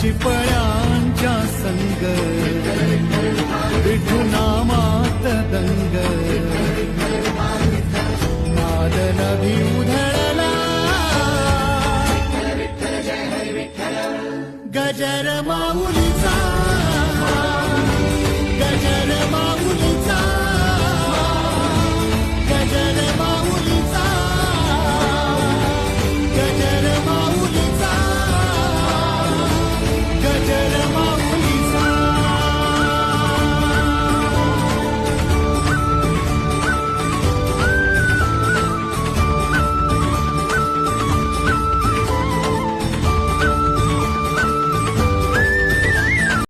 चिपळ्यांच्या संग. विठू नामात दंग. नाद उधळला गजर माऊलीचा. गजर गजर गजर